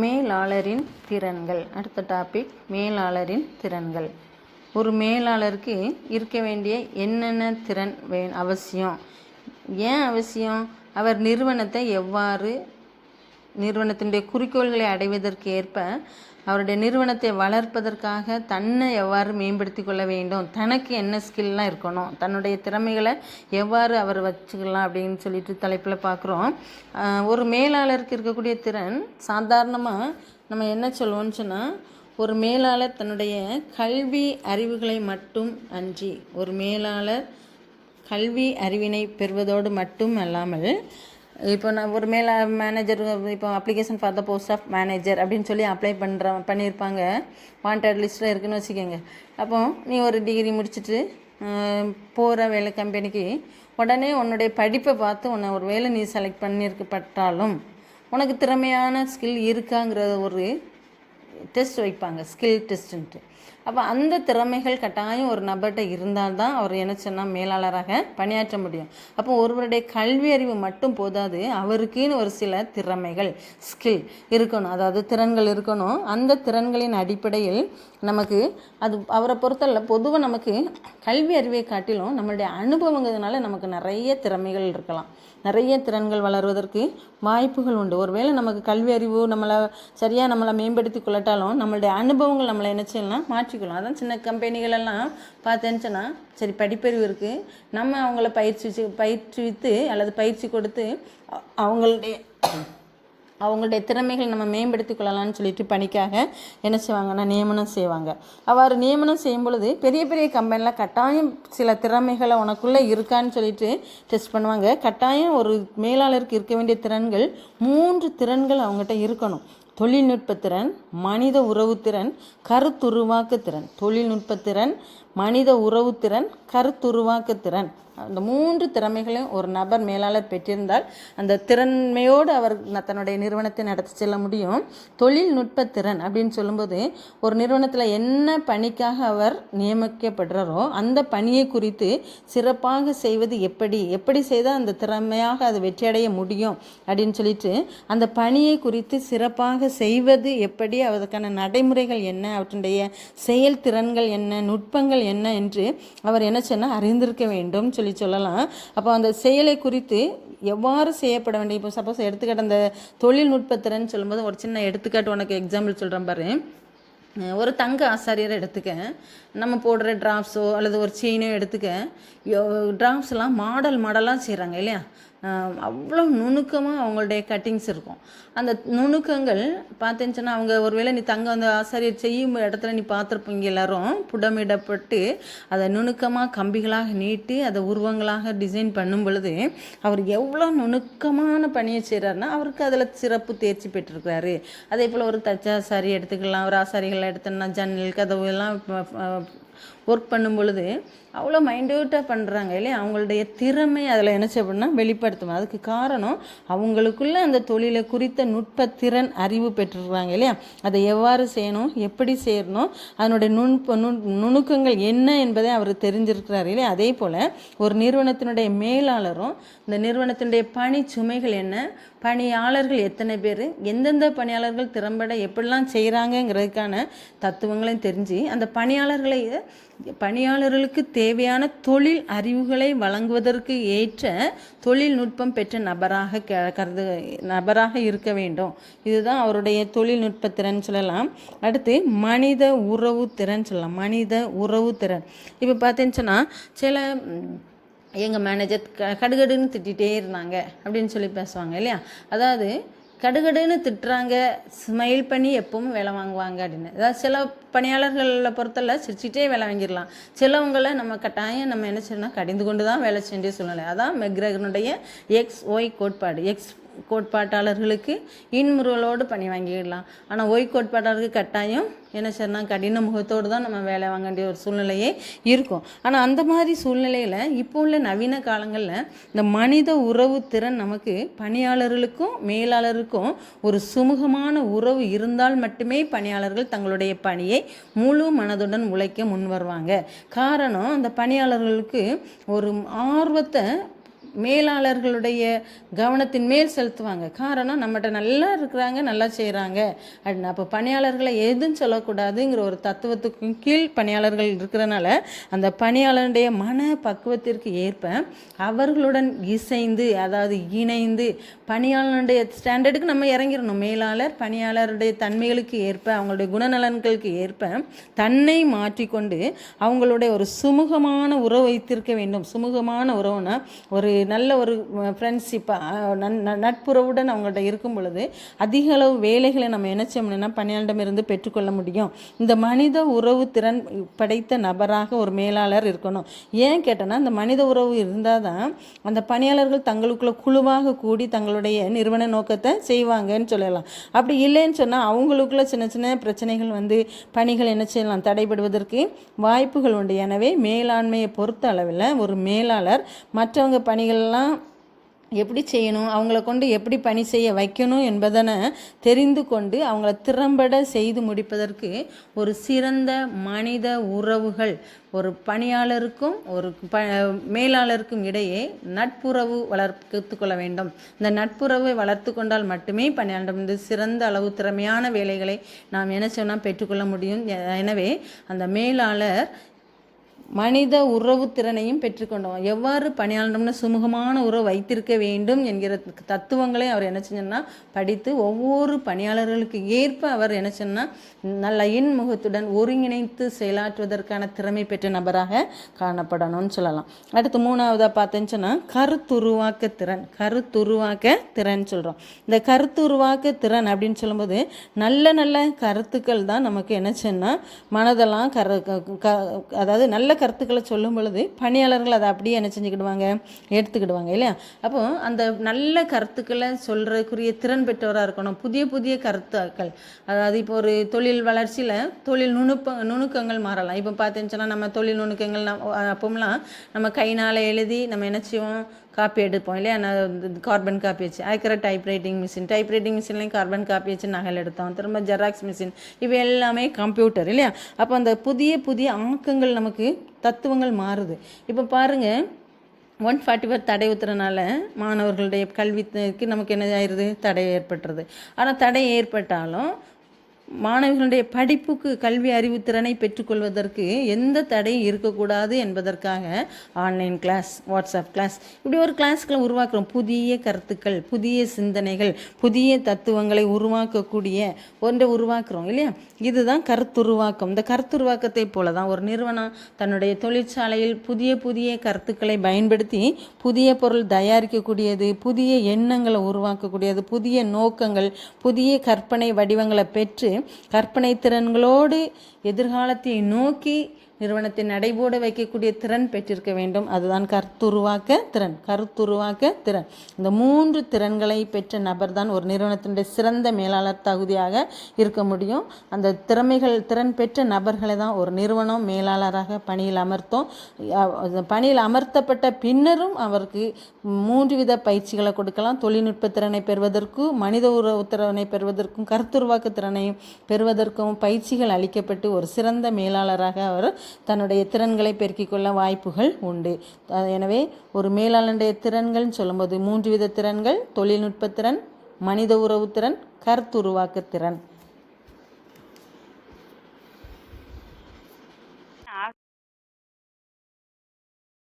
மேலாளரின் திறன்கள். அடுத்த டாபிக் மேலாளரின் திறன்கள். ஒரு மேலாளருக்கு இருக்க வேண்டிய என்னென்ன திறன் வே அவசியம்? ஏன் அவசியம்? அவர் நிறுவனத்தை எவ்வாறு நிறுவனத்தினுடைய குறிக்கோள்களை அடைவதற்கு ஏற்ப அவருடைய நிறுவனத்தை வளர்ப்பதற்காக தன்னை எவ்வாறு மேம்படுத்தி கொள்ள வேண்டும் தனக்கு என்ன ஸ்கில்லாம் இருக்கணும் தன்னுடைய திறமைகளை எவ்வாறு அவர் வச்சுக்கலாம் அப்படின்னு சொல்லிட்டு தலைப்பில் பார்க்குறோம். ஒரு மேலாளருக்கு இருக்கக்கூடிய திறன் சாதாரணமாக நம்ம என்ன சொல்லுவோம்னு சொன்னால் ஒரு மேலாளர் தன்னுடைய கல்வி அறிவுகளை மட்டும் அன்றி ஒரு மேலாளர் கல்வி அறிவினை பெறுவதோடு மட்டும் அல்லாமல் இப்போ நான் ஒரு மேலே மேனேஜர் இப்போ application for the post of manager அப்படின்னு சொல்லி அப்ளை பண்ணுற பண்ணியிருப்பாங்க வாண்டட் லிஸ்ட்டில் இருக்குன்னு வச்சுக்கோங்க. அப்போ நீ ஒரு டிகிரி முடிச்சுட்டு போகிற வேலை கம்பெனிக்கு உடனே உன்னுடைய படிப்பை பார்த்து உன்னை ஒரு வேலை நீ செலக்ட் பண்ணியிருக்கப்பட்டாலும் உனக்கு திறமையான ஸ்கில் இருக்காங்கிற ஒரு டெஸ்ட் வைப்பாங்க. ஸ்கில் டெஸ்ட்டுன்ட்டு அப்போ அந்த திறமைகள் கட்டாயம் ஒரு நபர்கிட்ட இருந்தால் தான் அவர் என்ன சொன்னால் மேலாளராக பணியாற்ற முடியும். அப்போ ஒருவருடைய கல்வி அறிவு மட்டும் போதாது அவருக்குன்னு ஒரு சில திறமைகள் ஸ்கில் இருக்கணும். அதாவது திறன்கள் இருக்கணும். அந்த திறன்களின் அடிப்படையில் நமக்கு அது அவரை பொறுத்தல பொதுவாக நமக்கு கல்வி அறிவை காட்டிலும் நம்மளுடைய அனுபவங்கிறதுனால நமக்கு நிறைய திறமைகள் இருக்கலாம். நிறைய திறன்கள் வளர்வதற்கு வாய்ப்புகள் உண்டு. ஒருவேளை நமக்கு கல்வி அறிவு நம்மளை சரியாக நம்மளை மேம்படுத்தி கொள்ளட்டாலும் நம்மளுடைய அனுபவங்கள் நம்மளை என்ன செய்யலாம் மாற்றிக்கலாம் அதான் சின்ன கம்பெனிகளெல்லாம் பார்த்தேன்னுச்சுன்னா சரி படிப்பறிவு இருக்குது நம்ம அவங்கள பயிற்சி பயிற்றுவித்து அல்லது பயிற்சி கொடுத்து அவங்களுடைய அவங்களுடைய திறமைகளை நம்ம மேம்படுத்தி கொள்ளலாம்னு சொல்லிட்டு பணிக்காக என்ன செய்வாங்கன்னா நியமனம் செய்வாங்க. அவ்வாறு நியமனம் செய்யும் பொழுது பெரிய பெரிய கம்பெனியில் கட்டாயம் சில திறமைகளை உனக்குள்ளே இருக்கான்னு சொல்லிட்டு டெஸ்ட் பண்ணுவாங்க. கட்டாயம் ஒரு மேலாளருக்கு இருக்க வேண்டிய திறன்கள் மூன்று திறன்கள் அவங்ககிட்ட இருக்கணும். தொழில்நுட்பத்திறன் மனித உறவுத்திறன் கருத்துருவாக்குத்திறன் தொழில்நுட்பத்திறன் மனித உறவுத்திறன் கருத்துருவாக்குத்திறன். அந்த மூன்று திறமைகளையும் ஒரு நபர் மேலாளர் பெற்றிருந்தால் அந்த திறன்மையோடு அவர் தன்னுடைய நிறுவனத்தை நடத்தி செல்ல முடியும். தொழில்நுட்ப திறன் அப்படின்னு சொல்லும்போது ஒரு நிறுவனத்தில் என்ன பணிக்காக அவர் நியமிக்கப்படுறாரோ அந்த பணியை குறித்து சிறப்பாக செய்வது எப்படி எப்படி செய்தால் அந்த திறமையாக அது வெற்றியடைய முடியும் அப்படின்னு சொல்லிட்டு அந்த பணியை குறித்து சிறப்பாக செய்வது எப்படி அதற்கான நடைமுறைகள் என்ன அவற்றுடைய செயல்திறன்கள் என்ன நுட்பங்கள் என்ன என்று அவர் என்ன சொன்னால் அறிந்திருக்க வேண்டும் சொல்லி சொல்லலாம். அப்போ அந்த செயலை குறித்து எவ்வாறு செய்யப்பட வேண்டிய இப்போ சப்போஸ் எடுத்துக்காட்டு அந்த தொழில்நுட்பத்திறன் சொல்லும்போது ஒரு சின்ன எடுத்துக்காட்டு உனக்கு எக்ஸாம்பிள் சொல்கிறேன் பாரு. ஒரு தங்க ஆசாரியரை எடுத்துக்க. நம்ம போடுற ட்ராப்ஸோ அல்லது ஒரு செயினோ எடுத்துக்க. ட்ராப்ஸ்லாம் மாடல் மாடலாக செய்கிறாங்க இல்லையா? அவ்வளோ நுணுக்கமாக அவங்களுடைய கட்டிங்ஸ் இருக்கும். அந்த நுணுக்கங்கள் பார்த்தேன்னு அவங்க ஒருவேளை நீ தங்க அந்த ஆசிரியர் செய்யும் இடத்துல நீ பார்த்துருப்பீங்க எல்லாரும் புடமிடப்பட்டு அதை நுணுக்கமாக கம்பிகளாக நீட்டி அதை உருவங்களாக டிசைன் பண்ணும் பொழுது அவர் எவ்வளோ நுணுக்கமான பணியை செய்கிறாருன்னா அவருக்கு அதில் சிறப்பு தேர்ச்சி பெற்றிருக்கிறாரு. அதே போல் ஒரு தச்சாசாரி எடுத்துக்கலாம் ஒரு ஆசாரிகளை எடுத்தோம்னா ஜன்னல் கதவு எல்லாம் ஒர்க் பண்ணும் பொழுது அவ்வளோ மைண்ட்யூட்டாக பண்ணுறாங்க இல்லையா? அவங்களுடைய திறமை அதில் என்ன அப்படின்னா வெளிப்படுத்தும். அதுக்கு காரணம் அவங்களுக்குள்ள அந்த தொழிலை குறித்த நுட்ப திறன் அறிவு பெற்றுருக்காங்க இல்லையா? அதை எவ்வாறு செய்யணும் எப்படி செய்யணும் அதனுடைய நுண்ப நுண் நுணுக்கங்கள் என்ன என்பதை அவர் தெரிஞ்சிருக்கிறார் இல்லையா? அதே போல் ஒரு நிறுவனத்தினுடைய மேலாளரும் இந்த நிறுவனத்தினுடைய பணி சுமைகள் என்ன பணியாளர்கள் எத்தனை பேர் எந்தெந்த பணியாளர்கள் திறம்பட எப்படிலாம் செய்கிறாங்கங்கிறதுக்கான தத்துவங்களையும் தெரிஞ்சு அந்த பணியாளர்களை பணியாளர்களுக்கு தேவையான தொழில் அறிவுகளை வழங்குவதற்கு ஏற்ற தொழில்நுட்பம் பெற்ற நபராக கருது நபராக இருக்க வேண்டும். இதுதான் அவருடைய தொழில்நுட்ப திறன் சொல்லலாம். அடுத்து மனித உறவு திறன் சொல்லலாம். மனித உறவு திறன். இப்போ பார்த்தேன்னு சொன்னால் சில எங்கள் மேனேஜர் க கடுகடுன்னு திட்டிகிட்டே இருந்தாங்க அப்படின்னு சொல்லி பேசுவாங்க இல்லையா? அதாவது கடுகடுன்னு திட்டுறாங்க. ஸ்மைல் பண்ணி எப்பவும் வேலை வாங்குவாங்க அப்படின்னு. அதாவது சில பணியாளர்களை பொறுத்தல சிரிச்சிட்டே வேலை வாங்கிடலாம். சிலவங்களை நம்ம கட்டாயம் நம்ம என்ன செய்யணும் கடிந்து கொண்டு தான் வேலை செஞ்சு சூழ்நிலை அதான் மெக்ரகனுடைய எக்ஸ் ஒய் கோட்பாடு. எக்ஸ் கோட்பாட்டாளர்களுக்கு இன்முறுவலோடு பணி வாங்கிடலாம். ஆனால் ஒய் கோட்பாட்டாளருக்கு கட்டாயம் என்ன சொன்னால் கடின முகத்தோடு தான் நம்ம வேலை வாங்க வேண்டிய ஒரு சூழ்நிலையே இருக்கும். ஆனால் அந்த மாதிரி சூழ்நிலையில் இப்போ உள்ள நவீன காலங்களில் இந்த மனித உறவு திறன் நமக்கு பணியாளர்களுக்கும் மேலாளருக்கும் ஒரு சுமூகமான உறவு இருந்தால் மட்டுமே பணியாளர்கள் தங்களுடைய பணியை முழு மனதுடன் உழைக்க முன் வருவாங்க காரணம் அந்த பணியாளர்களுக்கு ஒரு ஆர்வத்தை மேலாளர்களுடைய கவனத்தின் மேல் செலுத்துவாங்க. காரணம் நம்மகிட்ட நல்லா இருக்கிறாங்க நல்லா செய்கிறாங்க அப்படின்னு அப்போ பணியாளர்களை எதுவும் சொல்லக்கூடாதுங்கிற ஒரு தத்துவத்துக்கும் கீழ் பணியாளர்கள் இருக்கிறனால அந்த பணியாளருடைய மன பக்குவத்திற்கு ஏற்ப அவர்களுடன் இசைந்து அதாவது இணைந்து பணியாளருடைய ஸ்டாண்டர்டுக்கு நம்ம இறங்கிடணும். மேலாளர் பணியாளருடைய தன்மைகளுக்கு ஏற்ப அவங்களுடைய குணநலன்களுக்கு ஏற்ப தன்னை மாற்றிக்கொண்டு அவங்களுடைய ஒரு சுமூகமான உறவு வைத்திருக்க வேண்டும். சுமூகமான உறவுனா ஒரு நல்ல ஒரு ஃப்ரெண்ட்ஷிப்பாக நட்புறவுடன் அவங்கள்ட்ட இருக்கும் பொழுது அதிக அளவு வேலைகளை நம்ம நினைச்சோம்னா பணியாளரிடமிருந்து பெற்றுக்கொள்ள முடியும். இந்த மனித உறவு திறன் படைத்த நபராக ஒரு மேலாளர் இருக்கணும். ஏன் கேட்டேன்னா இந்த மனித உறவு இருந்தால் தான் அந்த பணியாளர்கள் தங்களுக்குள்ள குழுவாக கூடி தங்களுடைய நிறுவன நோக்கத்தை செய்வாங்கன்னு சொல்லலாம். அப்படி இல்லைன்னு சொன்னால் அவங்களுக்குள்ள சின்ன சின்ன பிரச்சனைகள் வந்து பணிகள் என்ன செய்யலாம் தடைபடுவதற்கு வாய்ப்புகள் உண்டு. எனவே மேலாண்மையை பொறுத்த அளவில் ஒரு மேலாளர் மற்றவங்க பணிகள் பணிகள்லாம் எப்படி செய்யணும் அவங்கள கொண்டு எப்படி பணி செய்ய வைக்கணும் என்பதனை தெரிந்து கொண்டு அவங்கள திறம்பட செய்து முடிப்பதற்கு ஒரு சிறந்த மனித உறவுகள் ஒரு பணியாளருக்கும் ஒரு ப மேலாளருக்கும் இடையே நட்புறவு வளர்த்து கொள்ள வேண்டும். இந்த நட்புறவை வளர்த்து கொண்டால் மட்டுமே பணியாளரிடமிருந்து சிறந்த அளவு திறமையான வேலைகளை நாம் என்ன சொன்னால் பெற்றுக்கொள்ள முடியும். எனவே அந்த மேலாளர் மனித உறவு திறனையும் பெற்றுக்கொண்டோம் எவ்வாறு பணியாளரம்னு சுமூகமான உறவு வைத்திருக்க வேண்டும் என்கிற தத்துவங்களை அவர் என்ன செஞ்சோன்னா படித்து ஒவ்வொரு பணியாளர்களுக்கு ஏற்ப அவர் என்ன சொன்னால் நல்ல இன்முகத்துடன் ஒருங்கிணைத்து செயலாற்றுவதற்கான திறமை பெற்ற நபராக காணப்படணும்னு சொல்லலாம். அடுத்து மூணாவதாக பார்த்தேன்னு சொன்னால் கருத்துருவாக்க திறன். கருத்துருவாக்க திறன் சொல்கிறோம் இந்த கருத்துருவாக்க திறன் அப்படின்னு சொல்லும்போது நல்ல நல்ல கருத்துக்கள் தான் நமக்கு என்ன சொன்னால் மனதெல்லாம் கரு அதாவது நல்ல கருத்துக்களை சொல்லும் பொழுது பணியாளர்கள் அதை அப்படியே என்ன செஞ்சுக்கிடுவாங்க? எடுத்துக்கிடுவாங்க இல்லையா? அப்போ அந்த நல்ல கருத்துக்களை சொல்கிறதுக்குரிய திறன் பெற்றவராக இருக்கணும். புதிய புதிய கருத்துக்கள். அதாவது இப்போ ஒரு தொழில் வளர்ச்சியில் தொழில் நுணுப்ப நுணுக்கங்கள் மாறலாம். இப்போ பார்த்தீங்கன்னா நம்ம தொழில் நுணுக்கங்கள் அப்போம்லாம் நம்ம கைனால் எழுதி நம்ம என்ன செய்வோம்? காப்பி எடுப்போம் இல்லையா? நான் கார்பன் காப்பி வச்சு அதுக்கிற type writing machine type writing மிஷின்லேயும் carbon copy வச்சு நகல் எடுத்தோம். திரும்ப ஜெராக்ஸ் மிஷின் இவை எல்லாமே கம்ப்யூட்டர் இல்லையா? அப்போ அந்த புதிய புதிய ஆக்கங்கள் நமக்கு தத்துவங்கள் மாறுது. இப்போ பாருங்கள் ஒன் ஃபார்ட்டி ஃபோர் தடை உத்துறனால மாணவர்களுடைய கல்விக்கு நமக்கு என்ன ஆயிடுது தடை ஏற்பட்டுறது ஆனால் தடை ஏற்பட்டாலும் மாணவர்களுடைய படிப்புக்கு கல்வி அறிவுத்திறனை பெற்றுக்கொள்வதற்கு எந்த தடையும் இருக்கக்கூடாது என்பதற்காக ஆன்லைன் கிளாஸ் வாட்ஸ்அப் கிளாஸ் இப்படி ஒரு கிளாஸ்களை உருவாக்குறோம். புதிய கருத்துக்கள் புதிய சிந்தனைகள் புதிய தத்துவங்களை உருவாக்கக்கூடிய ஒன்றை உருவாக்குறோம் இல்லையா? இதுதான் கருத்துருவாக்கம். இந்த கருத்துருவாக்கத்தை போல தான் ஒரு நிறுவனம் தன்னுடைய தொழிற்சாலையில் புதிய புதிய கருத்துக்களை பயன்படுத்தி புதிய பொருள் தயாரிக்கக்கூடியது புதிய எண்ணங்களை உருவாக்கக்கூடியது புதிய நோக்கங்கள் புதிய கற்பனை வடிவங்களை பெற்று கற்பனை திறன்களோடு எதிர்காலத்தை நோக்கி நிறுவனத்தை நடைபோட வைக்கக்கூடிய திறன் பெற்றிருக்க வேண்டும். அதுதான் கருத்துருவாக்க திறன். கருத்துருவாக்க திறன். இந்த மூன்று திறன்களை பெற்ற நபர் தான் ஒரு நிறுவனத்தினுடைய சிறந்த மேலாளர் தகுதியாக இருக்க முடியும். அந்த திறமைகள் திறன் பெற்ற நபர்களை தான் ஒரு நிறுவனம் மேலாளராக பணியில் அமர்த்தோம். பணியில் அமர்த்தப்பட்ட பின்னரும் அவருக்கு மூன்று வித பயிற்சிகளை கொடுக்கலாம். தொழில்நுட்ப திறனை பெறுவதற்கும் மனித உறவு திறனை பெறுவதற்கும் கருத்துருவாக்க திறனையும் பெறுவதற்கும் பயிற்சிகள் அளிக்கப்பட்டு ஒரு சிறந்த மேலாளராக அவர் தன்னுடைய திறன்களை பெருக்கிக் கொள்ள வாய்ப்புகள் உண்டு. எனவே ஒரு மேலாளனுடைய திறன்கள்னு சொல்லும்போது மூன்று வித திறன்கள் தொழில்நுட்ப திறன் மனித உறவு திறன் கருத்துருவாக்க திறன்.